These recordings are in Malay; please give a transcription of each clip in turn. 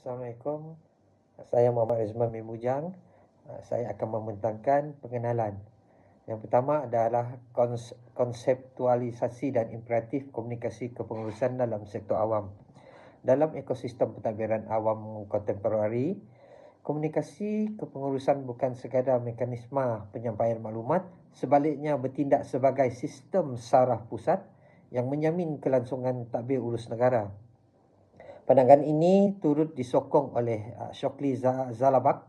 Assalamualaikum. Saya Muhammad Rizman Mimujang. Uh, Saya akan membentangkan pengenalan. Yang pertama adalah kons- konseptualisasi dan imperatif komunikasi kepengurusan dalam sektor awam. Dalam ekosistem pentadbiran awam kontemporari, komunikasi kepengurusan bukan sekadar mekanisme penyampaian maklumat, sebaliknya bertindak sebagai sistem saraf pusat yang menjamin kelangsungan tadbir urus negara. Pandangan ini turut disokong oleh uh, Shockley Za- Zalabak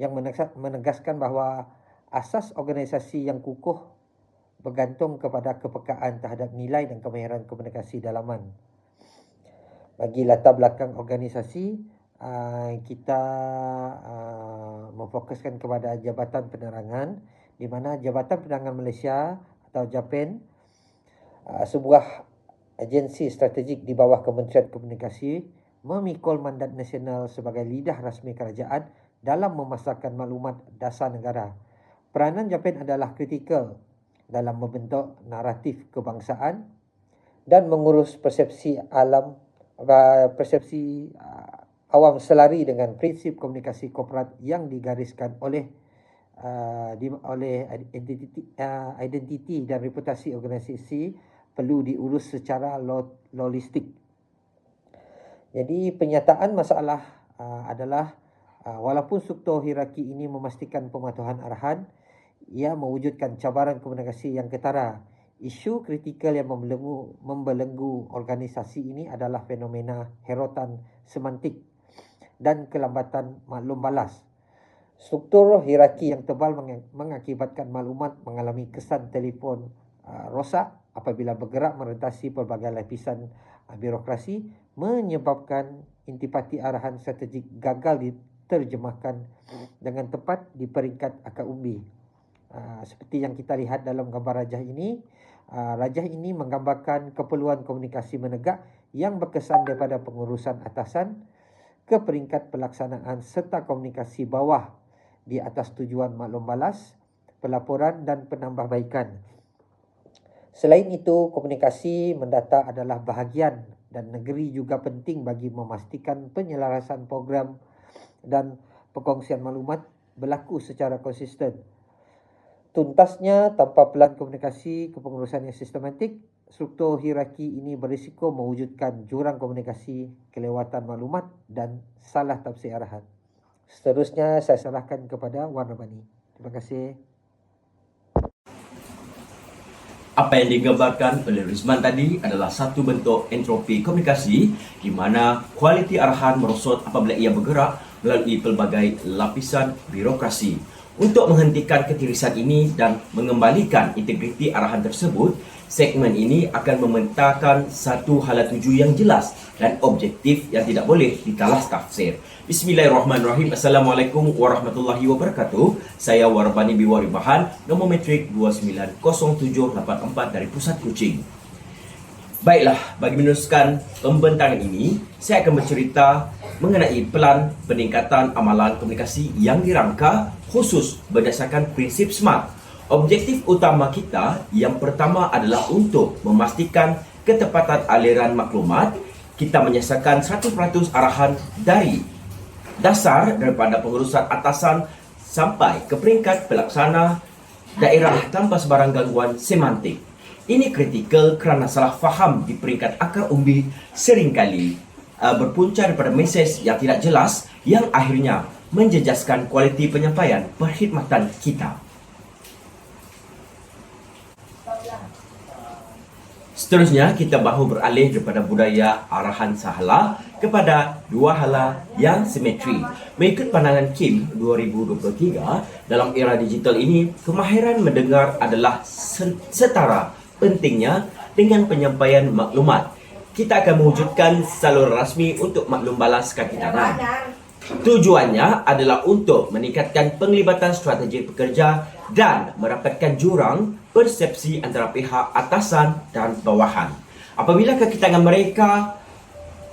yang menegas- menegaskan bahawa asas organisasi yang kukuh bergantung kepada kepekaan terhadap nilai dan kemahiran komunikasi dalaman. Bagi latar belakang organisasi, uh, kita uh, memfokuskan kepada Jabatan Penerangan di mana Jabatan Penerangan Malaysia atau JAPEN sebuah agensi strategik di bawah Kementerian Komunikasi memikul mandat nasional sebagai lidah rasmi kerajaan dalam memasarkan maklumat dasar negara. Peranan JAPEN adalah kritikal dalam membentuk naratif kebangsaan dan mengurus persepsi alam uh, persepsi uh, awam selari dengan prinsip komunikasi korporat yang digariskan oleh uh, di, oleh identiti uh, identiti dan reputasi organisasi perlu diurus secara lo, logistik jadi penyataan masalah uh, adalah uh, walaupun struktur hierarki ini memastikan pematuhan arahan, ia mewujudkan cabaran komunikasi yang ketara. Isu kritikal yang membelenggu, membelenggu organisasi ini adalah fenomena herotan semantik dan kelambatan maklum balas. Struktur hierarki yang tebal meng- mengakibatkan maklumat mengalami kesan telefon uh, rosak apabila bergerak merentasi pelbagai lapisan uh, birokrasi menyebabkan intipati arahan strategik gagal diterjemahkan dengan tepat di peringkat akar umbi. Uh, seperti yang kita lihat dalam gambar rajah ini, uh, rajah ini menggambarkan keperluan komunikasi menegak yang berkesan daripada pengurusan atasan ke peringkat pelaksanaan serta komunikasi bawah di atas tujuan maklum balas, pelaporan dan penambahbaikan. Selain itu, komunikasi mendata adalah bahagian dan negeri juga penting bagi memastikan penyelarasan program dan perkongsian maklumat berlaku secara konsisten. Tuntasnya tanpa pelan komunikasi kepengurusan yang sistematik, struktur hierarki ini berisiko mewujudkan jurang komunikasi, kelewatan maklumat dan salah tafsir arahan. Seterusnya saya serahkan kepada Wan Rabani. Terima kasih. Apa yang digambarkan oleh Rizman tadi adalah satu bentuk entropi komunikasi di mana kualiti arahan merosot apabila ia bergerak melalui pelbagai lapisan birokrasi. Untuk menghentikan ketirisan ini dan mengembalikan integriti arahan tersebut, segmen ini akan mementahkan satu hala tuju yang jelas dan objektif yang tidak boleh ditalas tafsir. Bismillahirrahmanirrahim. Assalamualaikum warahmatullahi wabarakatuh. Saya Warbani Biwari Bahan, nombor metrik 290784 dari Pusat Kuching. Baiklah, bagi meneruskan pembentangan ini, saya akan bercerita mengenai pelan peningkatan amalan komunikasi yang dirangka khusus berdasarkan prinsip SMART. Objektif utama kita yang pertama adalah untuk memastikan ketepatan aliran maklumat. Kita menyelesaikan 100% arahan dari dasar daripada pengurusan atasan sampai ke peringkat pelaksana daerah tanpa sebarang gangguan semantik. Ini kritikal kerana salah faham di peringkat akar umbi seringkali uh, berpunca daripada mesej yang tidak jelas yang akhirnya menjejaskan kualiti penyampaian perkhidmatan kita. Seterusnya, kita bahu beralih daripada budaya arahan sahala kepada dua hala yang simetri. Mengikut pandangan Kim 2023, dalam era digital ini, kemahiran mendengar adalah setara pentingnya dengan penyampaian maklumat. Kita akan mewujudkan saluran rasmi untuk maklum balas kaki tangan. Tujuannya adalah untuk meningkatkan penglibatan strategi pekerja dan merapatkan jurang persepsi antara pihak atasan dan bawahan. Apabila kaki tangan mereka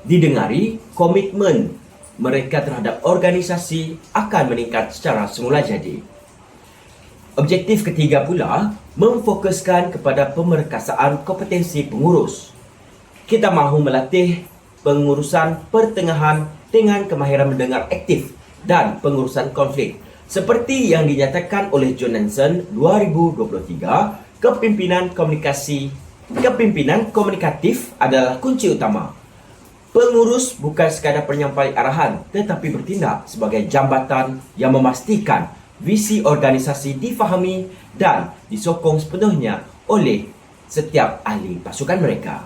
didengari, komitmen mereka terhadap organisasi akan meningkat secara semula jadi. Objektif ketiga pula memfokuskan kepada pemerkasaan kompetensi pengurus. Kita mahu melatih pengurusan pertengahan dengan kemahiran mendengar aktif dan pengurusan konflik. Seperti yang dinyatakan oleh John Nansen 2023, kepimpinan komunikasi kepimpinan komunikatif adalah kunci utama. Pengurus bukan sekadar penyampai arahan tetapi bertindak sebagai jambatan yang memastikan visi organisasi difahami dan disokong sepenuhnya oleh setiap ahli pasukan mereka.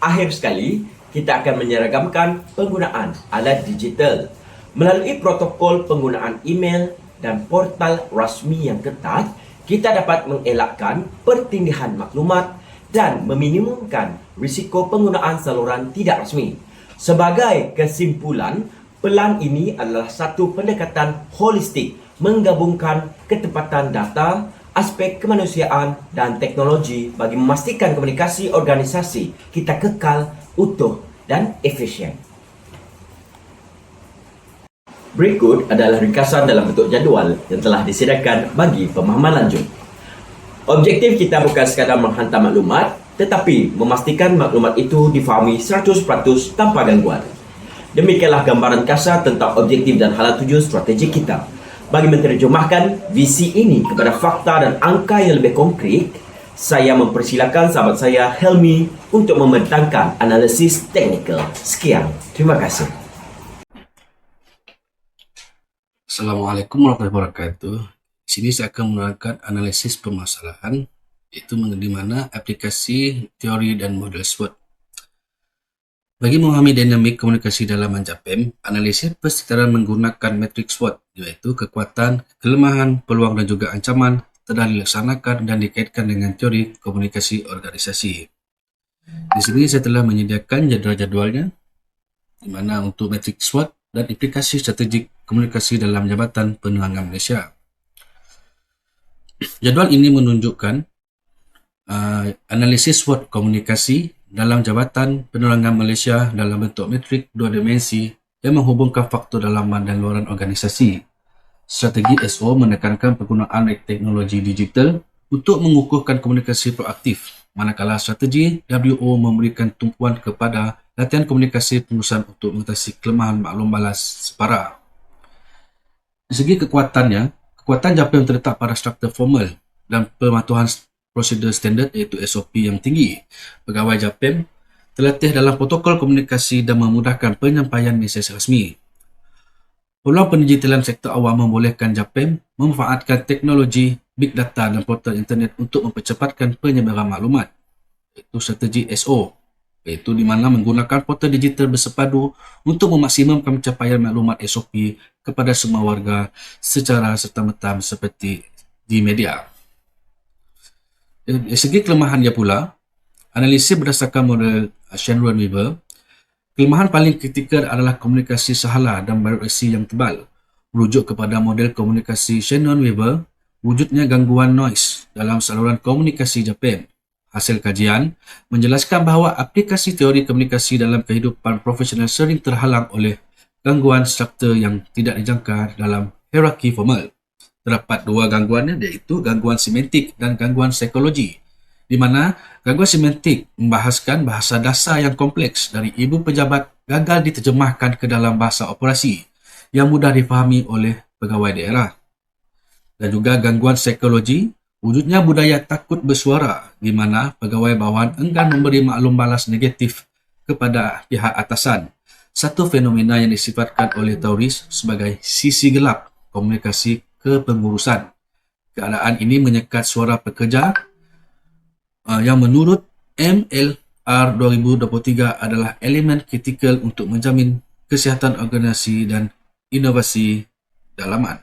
Akhir sekali, kita akan menyeragamkan penggunaan alat digital melalui protokol penggunaan email dan portal rasmi yang ketat kita dapat mengelakkan pertindihan maklumat dan meminimumkan risiko penggunaan saluran tidak rasmi. Sebagai kesimpulan, pelan ini adalah satu pendekatan holistik menggabungkan ketepatan data, aspek kemanusiaan dan teknologi bagi memastikan komunikasi organisasi kita kekal, utuh dan efisien. Berikut adalah ringkasan dalam bentuk jadual yang telah disediakan bagi pemahaman lanjut. Objektif kita bukan sekadar menghantar maklumat tetapi memastikan maklumat itu difahami 100% tanpa gangguan. Demikianlah gambaran kasar tentang objektif dan halat tuju strategi kita. Bagi menterjemahkan visi ini kepada fakta dan angka yang lebih konkret, saya mempersilakan sahabat saya Helmi untuk membentangkan analisis teknikal. Sekian, terima kasih. Assalamualaikum warahmatullahi wabarakatuh. Di sini saya akan menerangkan analisis permasalahan iaitu di mana aplikasi teori dan model SWOT. Bagi memahami dinamik komunikasi dalam Anjapem, analisis persekitaran menggunakan matrik SWOT iaitu kekuatan, kelemahan, peluang dan juga ancaman telah dilaksanakan dan dikaitkan dengan teori komunikasi organisasi. Di sini saya telah menyediakan jadual-jadualnya di mana untuk matrik SWOT dan implikasi strategik komunikasi dalam Jabatan Penerangan Malaysia. Jadual ini menunjukkan uh, analisis SWOT komunikasi dalam Jabatan Penerangan Malaysia dalam bentuk metrik dua dimensi yang menghubungkan faktor dalaman dan luaran organisasi. Strategi SO menekankan penggunaan teknologi digital untuk mengukuhkan komunikasi proaktif, manakala strategi WO memberikan tumpuan kepada latihan komunikasi pengurusan untuk mengatasi kelemahan maklum balas separa. Dari segi kekuatannya, kekuatan JAPEM terletak pada struktur formal dan pematuhan prosedur standard iaitu SOP yang tinggi. Pegawai JAPEM terlatih dalam protokol komunikasi dan memudahkan penyampaian mesej rasmi. Peluang pendigitalan sektor awam membolehkan JAPEM memanfaatkan teknologi big data dan portal internet untuk mempercepatkan penyebaran maklumat. Itu strategi SO iaitu di mana menggunakan portal digital bersepadu untuk memaksimumkan pencapaian maklumat SOP kepada semua warga secara serta-merta seperti di media. Dari segi kelemahannya pula, analisis berdasarkan model Shenron Weaver, kelemahan paling kritikal adalah komunikasi sahala dan birokrasi yang tebal. Merujuk kepada model komunikasi Shannon Weaver, wujudnya gangguan noise dalam saluran komunikasi Jepang Hasil kajian menjelaskan bahawa aplikasi teori komunikasi dalam kehidupan profesional sering terhalang oleh gangguan struktur yang tidak dijangka dalam hierarki formal. Terdapat dua gangguan iaitu gangguan semantik dan gangguan psikologi di mana gangguan semantik membahaskan bahasa dasar yang kompleks dari ibu pejabat gagal diterjemahkan ke dalam bahasa operasi yang mudah difahami oleh pegawai daerah. Dan juga gangguan psikologi Wujudnya budaya takut bersuara di mana pegawai bawahan enggan memberi maklum balas negatif kepada pihak atasan. Satu fenomena yang disifatkan oleh teoris sebagai sisi gelap komunikasi kepengurusan. Keadaan ini menyekat suara pekerja uh, yang menurut MLR 2023 adalah elemen kritikal untuk menjamin kesihatan organisasi dan inovasi dalaman.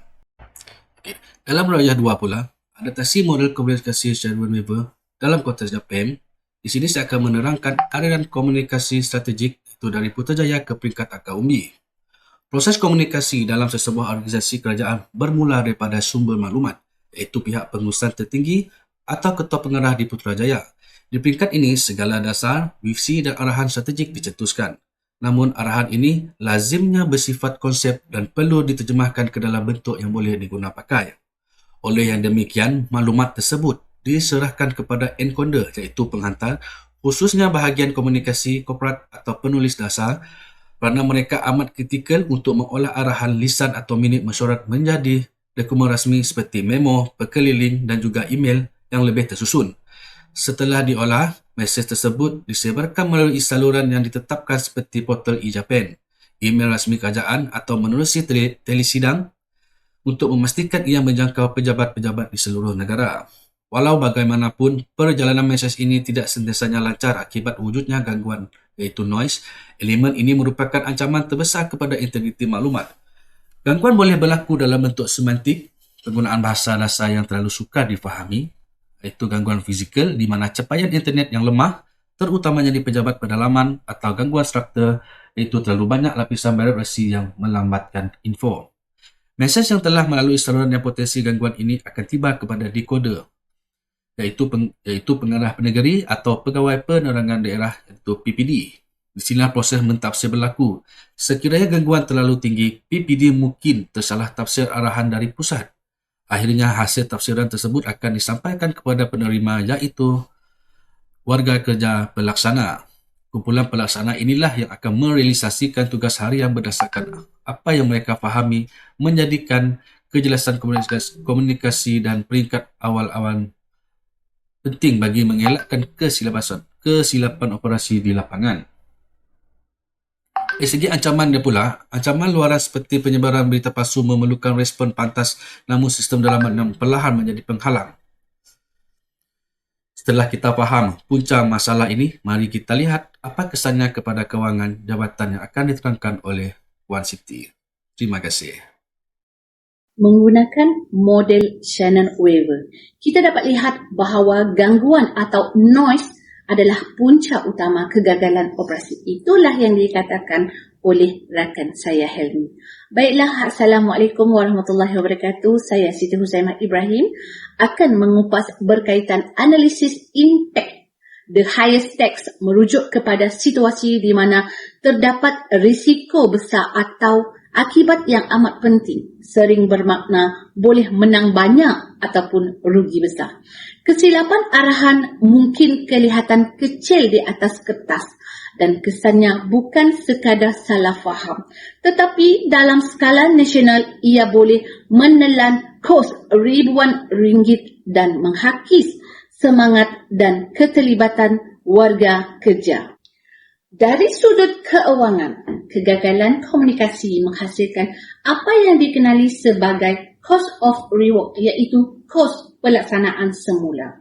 Okay. Dalam raya dua pula, adaptasi model komunikasi Sherwin Weaver dalam konteks JAPEM, di sini saya akan menerangkan aliran komunikasi strategik itu dari Putrajaya ke peringkat akar umbi. Proses komunikasi dalam sesebuah organisasi kerajaan bermula daripada sumber maklumat, iaitu pihak pengurusan tertinggi atau ketua pengarah di Putrajaya. Di peringkat ini, segala dasar, visi dan arahan strategik dicetuskan. Namun, arahan ini lazimnya bersifat konsep dan perlu diterjemahkan ke dalam bentuk yang boleh digunakan pakai. Oleh yang demikian, maklumat tersebut diserahkan kepada encoder iaitu penghantar khususnya bahagian komunikasi korporat atau penulis dasar kerana mereka amat kritikal untuk mengolah arahan lisan atau minit mesyuarat menjadi dokumen rasmi seperti memo, perkeliling dan juga email yang lebih tersusun. Setelah diolah, mesej tersebut disebarkan melalui saluran yang ditetapkan seperti portal e-Japan, email rasmi kerajaan atau menerusi telesidang untuk memastikan ia menjangkau pejabat-pejabat di seluruh negara. Walau bagaimanapun, perjalanan mesej ini tidak sentiasanya lancar akibat wujudnya gangguan iaitu noise, elemen ini merupakan ancaman terbesar kepada integriti maklumat. Gangguan boleh berlaku dalam bentuk semantik, penggunaan bahasa dasar yang terlalu sukar difahami, iaitu gangguan fizikal di mana capaian internet yang lemah, terutamanya di pejabat pedalaman atau gangguan struktur, iaitu terlalu banyak lapisan birokrasi yang melambatkan info. Mesej yang telah melalui saluran yang potensi gangguan ini akan tiba kepada decoder iaitu peng, iaitu pengarah penegeri atau pegawai penerangan daerah iaitu PPD. Di sini proses mentafsir berlaku. Sekiranya gangguan terlalu tinggi, PPD mungkin tersalah tafsir arahan dari pusat. Akhirnya hasil tafsiran tersebut akan disampaikan kepada penerima iaitu warga kerja pelaksana. Kumpulan pelaksana inilah yang akan merealisasikan tugas harian berdasarkan apa yang mereka fahami menjadikan kejelasan komunikasi, dan peringkat awal-awal penting bagi mengelakkan kesilapan kesilapan operasi di lapangan. Dari segi ancaman dia pula, ancaman luaran seperti penyebaran berita palsu memerlukan respon pantas namun sistem dalaman yang perlahan menjadi penghalang. Setelah kita faham punca masalah ini, mari kita lihat apa kesannya kepada kewangan jabatan yang akan diterangkan oleh Wan Siti. Terima kasih menggunakan model Shannon Weaver. Kita dapat lihat bahawa gangguan atau noise adalah punca utama kegagalan operasi. Itulah yang dikatakan oleh rakan saya Helmi. Baiklah, Assalamualaikum warahmatullahi wabarakatuh. Saya Siti Husaimah Ibrahim akan mengupas berkaitan analisis impact the highest tax merujuk kepada situasi di mana terdapat risiko besar atau Akibat yang amat penting sering bermakna boleh menang banyak ataupun rugi besar. Kesilapan arahan mungkin kelihatan kecil di atas kertas dan kesannya bukan sekadar salah faham. Tetapi dalam skala nasional ia boleh menelan kos ribuan ringgit dan menghakis semangat dan keterlibatan warga kerja. Dari sudut keuangan, kegagalan komunikasi menghasilkan apa yang dikenali sebagai cost of reward iaitu kos pelaksanaan semula.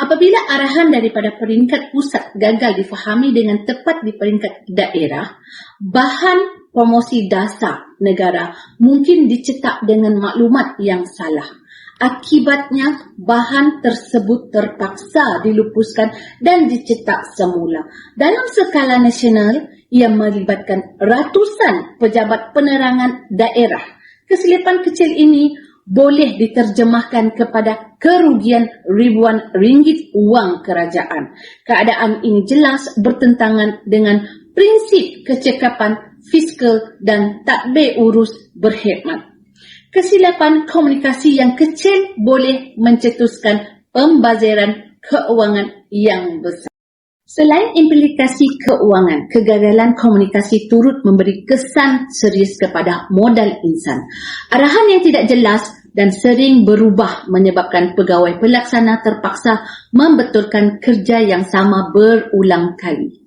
Apabila arahan daripada peringkat pusat gagal difahami dengan tepat di peringkat daerah, bahan promosi dasar negara mungkin dicetak dengan maklumat yang salah. Akibatnya, bahan tersebut terpaksa dilupuskan dan dicetak semula. Dalam skala nasional, ia melibatkan ratusan pejabat penerangan daerah. Kesilapan kecil ini boleh diterjemahkan kepada kerugian ribuan ringgit wang kerajaan. Keadaan ini jelas bertentangan dengan prinsip kecekapan fiskal dan takbir urus berkhidmat kesilapan komunikasi yang kecil boleh mencetuskan pembaziran keuangan yang besar. Selain implikasi keuangan, kegagalan komunikasi turut memberi kesan serius kepada modal insan. Arahan yang tidak jelas dan sering berubah menyebabkan pegawai pelaksana terpaksa membetulkan kerja yang sama berulang kali.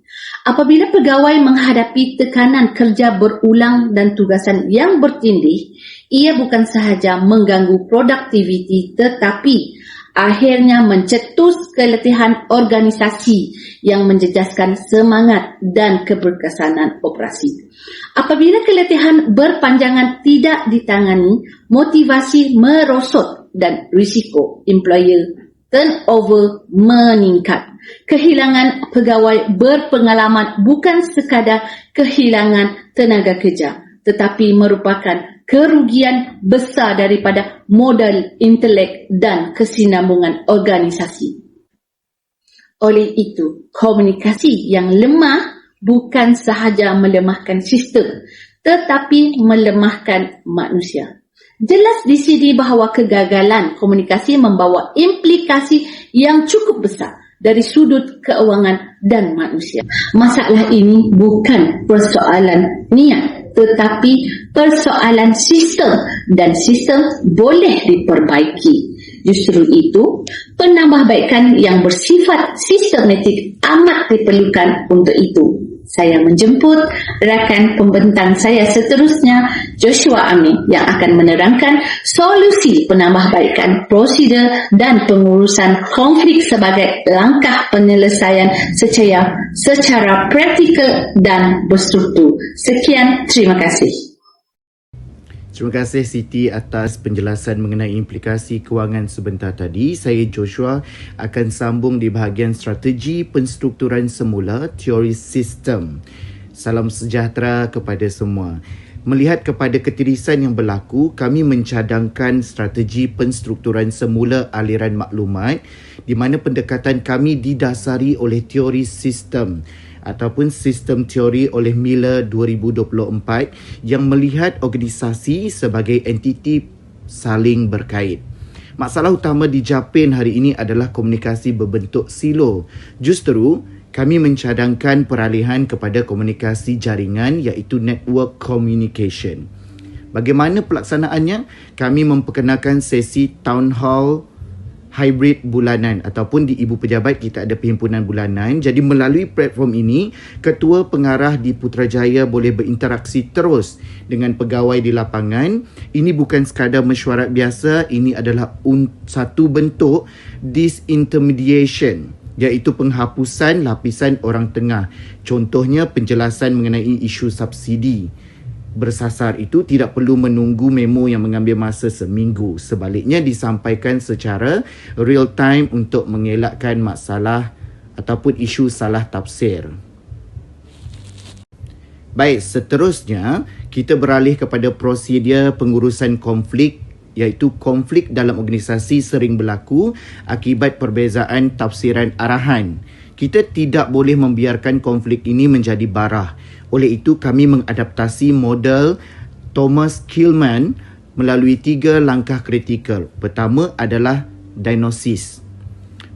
Apabila pegawai menghadapi tekanan kerja berulang dan tugasan yang bertindih, ia bukan sahaja mengganggu produktiviti tetapi akhirnya mencetus keletihan organisasi yang menjejaskan semangat dan keberkesanan operasi. Apabila keletihan berpanjangan tidak ditangani, motivasi merosot dan risiko employer turnover meningkat. Kehilangan pegawai berpengalaman bukan sekadar kehilangan tenaga kerja tetapi merupakan kerugian besar daripada modal intelek dan kesinambungan organisasi. Oleh itu, komunikasi yang lemah bukan sahaja melemahkan sistem tetapi melemahkan manusia. Jelas di sini bahawa kegagalan komunikasi membawa implikasi yang cukup besar dari sudut keuangan dan manusia. Masalah ini bukan persoalan niat tetapi persoalan sistem dan sistem boleh diperbaiki. Justru itu, penambahbaikan yang bersifat sistematik amat diperlukan untuk itu saya menjemput rakan pembentang saya seterusnya Joshua Amin yang akan menerangkan solusi penambahbaikan prosedur dan pengurusan konflik sebagai langkah penyelesaian secara secara praktikal dan berstruktur. Sekian, terima kasih. Terima kasih Siti atas penjelasan mengenai implikasi kewangan sebentar tadi. Saya Joshua akan sambung di bahagian strategi penstrukturan semula teori sistem. Salam sejahtera kepada semua. Melihat kepada ketirisan yang berlaku, kami mencadangkan strategi penstrukturan semula aliran maklumat di mana pendekatan kami didasari oleh teori sistem ataupun sistem teori oleh Miller 2024 yang melihat organisasi sebagai entiti saling berkait. Masalah utama di Japin hari ini adalah komunikasi berbentuk silo. Justru, kami mencadangkan peralihan kepada komunikasi jaringan iaitu network communication. Bagaimana pelaksanaannya? Kami memperkenalkan sesi town hall hybrid bulanan ataupun di Ibu Pejabat kita ada perhimpunan bulanan. Jadi melalui platform ini, ketua pengarah di Putrajaya boleh berinteraksi terus dengan pegawai di lapangan. Ini bukan sekadar mesyuarat biasa, ini adalah un- satu bentuk disintermediation iaitu penghapusan lapisan orang tengah. Contohnya penjelasan mengenai isu subsidi bersasar itu tidak perlu menunggu memo yang mengambil masa seminggu. Sebaliknya disampaikan secara real time untuk mengelakkan masalah ataupun isu salah tafsir. Baik, seterusnya kita beralih kepada prosedur pengurusan konflik iaitu konflik dalam organisasi sering berlaku akibat perbezaan tafsiran arahan. Kita tidak boleh membiarkan konflik ini menjadi barah. Oleh itu, kami mengadaptasi model Thomas Killman melalui tiga langkah kritikal. Pertama adalah diagnosis.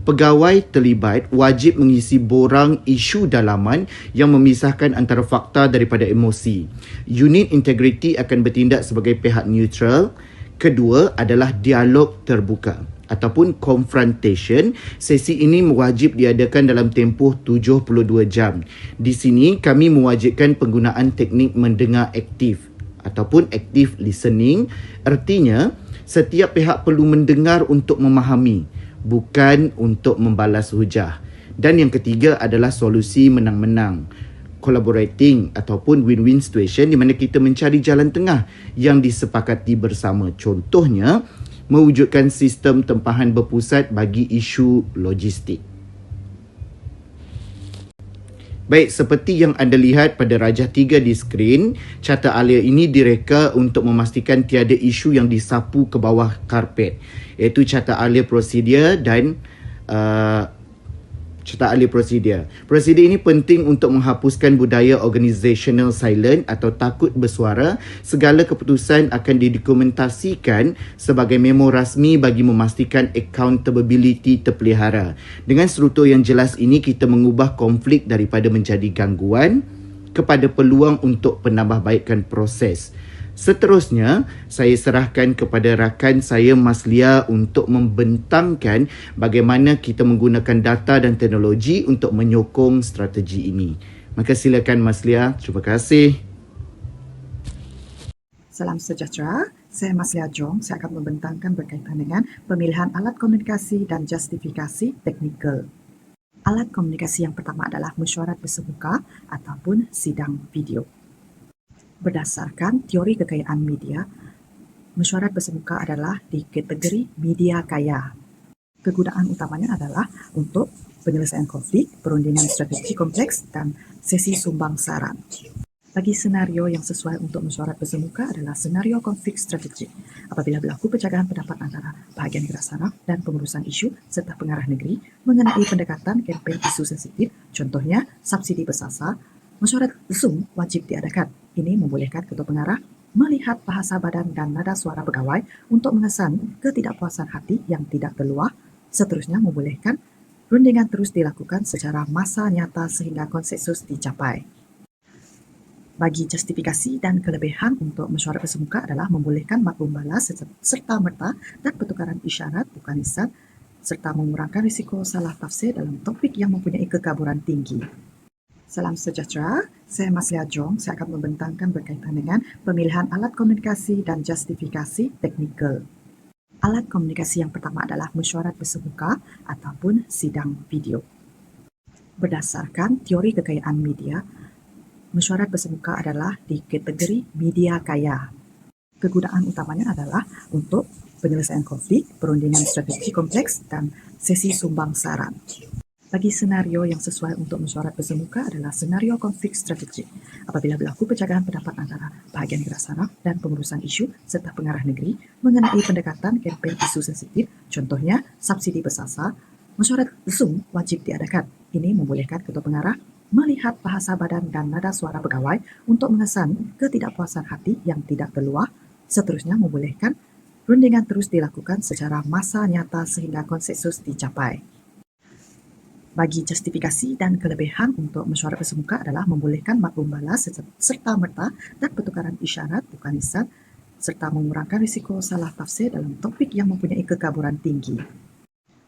Pegawai terlibat wajib mengisi borang isu dalaman yang memisahkan antara fakta daripada emosi. Unit integriti akan bertindak sebagai pihak neutral. Kedua adalah dialog terbuka ataupun confrontation, sesi ini wajib diadakan dalam tempoh 72 jam. Di sini kami mewajibkan penggunaan teknik mendengar aktif ataupun active listening. Artinya, setiap pihak perlu mendengar untuk memahami, bukan untuk membalas hujah. Dan yang ketiga adalah solusi menang-menang collaborating ataupun win-win situation di mana kita mencari jalan tengah yang disepakati bersama. Contohnya, mewujudkan sistem tempahan berpusat bagi isu logistik. Baik, seperti yang anda lihat pada Raja 3 di skrin, carta alia ini direka untuk memastikan tiada isu yang disapu ke bawah karpet. Iaitu carta alia prosedur dan uh, Cerita ahli prosedur. Prosedur ini penting untuk menghapuskan budaya organizational silent atau takut bersuara. Segala keputusan akan didokumentasikan sebagai memo rasmi bagi memastikan accountability terpelihara. Dengan struktur yang jelas ini, kita mengubah konflik daripada menjadi gangguan kepada peluang untuk penambahbaikan proses. Seterusnya, saya serahkan kepada rakan saya Mas Lia untuk membentangkan bagaimana kita menggunakan data dan teknologi untuk menyokong strategi ini. Maka silakan Mas Lia. Terima kasih. Salam sejahtera. Saya Mas Lia Jong. Saya akan membentangkan berkaitan dengan pemilihan alat komunikasi dan justifikasi teknikal. Alat komunikasi yang pertama adalah mesyuarat bersemuka ataupun sidang video. Berdasarkan teori kekayaan media, mesyuarat bersemuka adalah di kategori media kaya. Kegunaan utamanya adalah untuk penyelesaian konflik, perundingan strategi kompleks dan sesi sumbang saran. Bagi senario yang sesuai untuk mesyuarat bersemuka adalah senario konflik strategi apabila berlaku penjagaan pendapat antara bahagian gerak saraf dan pengurusan isu serta pengarah negeri mengenai pendekatan kempen isu sensitif, contohnya subsidi bersasar, Mesyuarat Zoom wajib diadakan. Ini membolehkan ketua pengarah melihat bahasa badan dan nada suara pegawai untuk mengesan ketidakpuasan hati yang tidak terluah. Seterusnya membolehkan rundingan terus dilakukan secara masa nyata sehingga konsensus dicapai. Bagi justifikasi dan kelebihan untuk mesyuarat bersemuka adalah membolehkan maklum balas serta merta dan pertukaran isyarat bukan lisan serta mengurangkan risiko salah tafsir dalam topik yang mempunyai kekaburan tinggi. Salam sejahtera, saya Mas Jong. Saya akan membentangkan berkaitan dengan pemilihan alat komunikasi dan justifikasi teknikal. Alat komunikasi yang pertama adalah mesyuarat bersemuka ataupun sidang video. Berdasarkan teori kekayaan media, mesyuarat bersemuka adalah di kategori media kaya. Kegunaan utamanya adalah untuk penyelesaian konflik, perundingan strategi kompleks dan sesi sumbang saran. Bagi senario yang sesuai untuk mesyuarat bersemuka adalah senario konflik strategik apabila berlaku penjagaan pendapat antara bahagian gerak saraf dan pengurusan isu serta pengarah negeri mengenai pendekatan kempen isu sensitif, contohnya subsidi bersasar, mesyuarat Zoom wajib diadakan. Ini membolehkan ketua pengarah melihat bahasa badan dan nada suara pegawai untuk mengesan ketidakpuasan hati yang tidak terluah, seterusnya membolehkan rundingan terus dilakukan secara masa nyata sehingga konsensus dicapai. Bagi justifikasi dan kelebihan untuk mesyuarat bersemuka adalah membolehkan maklum balas serta merta dan pertukaran isyarat bukan lisan serta mengurangkan risiko salah tafsir dalam topik yang mempunyai kekaburan tinggi.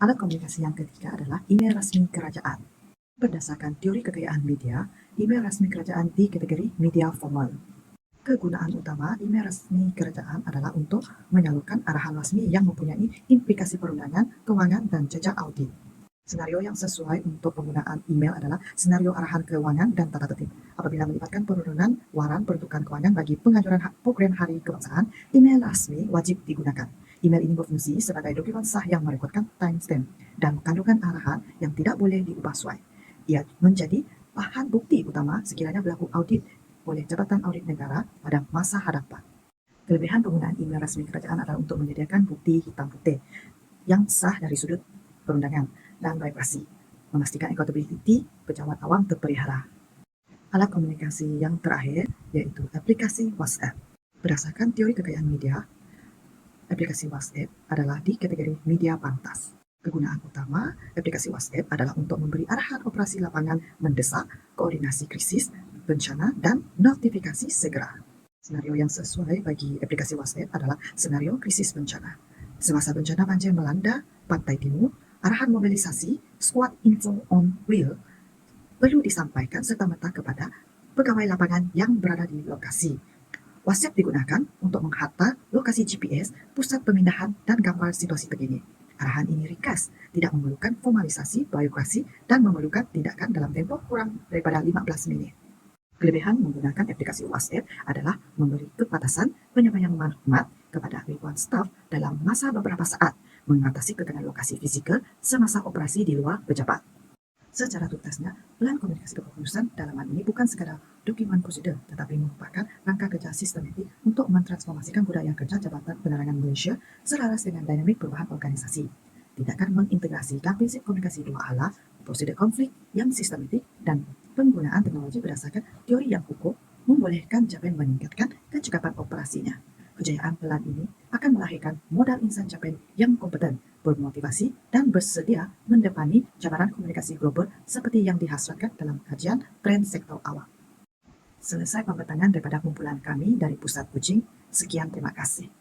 Alat komunikasi yang ketiga adalah email rasmi kerajaan. Berdasarkan teori kekayaan media, email rasmi kerajaan di kategori media formal. Kegunaan utama email rasmi kerajaan adalah untuk menyalurkan arahan rasmi yang mempunyai implikasi perundangan, kewangan dan jejak audit. Senario yang sesuai untuk penggunaan email adalah senario arahan keuangan dan tata tertib. Apabila melibatkan penurunan waran peruntukan keuangan bagi penganjuran program hari kebangsaan, email rasmi wajib digunakan. Email ini berfungsi sebagai dokumen sah yang merekodkan timestamp dan kandungan arahan yang tidak boleh diubah suai. Ia menjadi bahan bukti utama sekiranya berlaku audit oleh Jabatan Audit Negara pada masa hadapan. Kelebihan penggunaan email rasmi kerajaan adalah untuk menyediakan bukti hitam putih yang sah dari sudut perundangan dan vibrasi, memastikan accountability pejabat awam terpelihara. Alat komunikasi yang terakhir iaitu aplikasi WhatsApp. Berdasarkan teori kekayaan media, aplikasi WhatsApp adalah di kategori media pantas. Kegunaan utama aplikasi WhatsApp adalah untuk memberi arahan operasi lapangan mendesak, koordinasi krisis, bencana, dan notifikasi segera. Senario yang sesuai bagi aplikasi WhatsApp adalah senario krisis bencana. Semasa bencana banjir melanda Pantai Timur, arahan mobilisasi squad info on wheel perlu disampaikan serta-merta kepada pegawai lapangan yang berada di lokasi. WhatsApp digunakan untuk menghantar lokasi GPS, pusat pemindahan dan gambar situasi terkini. Arahan ini ringkas, tidak memerlukan formalisasi biokrasi dan memerlukan tindakan dalam tempoh kurang daripada 15 minit. Kelebihan menggunakan aplikasi WhatsApp adalah memberi kebatasan penyampaian maklumat kepada ribuan staf dalam masa beberapa saat mengatasi kekangan lokasi fizikal semasa operasi di luar pejabat. Secara tuntasnya, Pelan Komunikasi Kepengurusan dalaman ini bukan sekadar dokumen prosedur tetapi merupakan langkah kerja sistematik untuk mentransformasikan budaya kerja Jabatan Penerangan Malaysia selaras dengan dinamik perubahan organisasi. Tindakan mengintegrasikan prinsip komunikasi dua arah, prosedur konflik yang sistematik dan penggunaan teknologi berdasarkan teori yang hukum membolehkan Japan meningkatkan kecekapan operasinya. Kejayaan pelan ini akan melahirkan modal insan Japan yang kompeten, bermotivasi dan bersedia mendepani cabaran komunikasi global seperti yang dihasratkan dalam kajian tren sektor awam. Selesai pembentangan daripada kumpulan kami dari Pusat Kuching. Sekian terima kasih.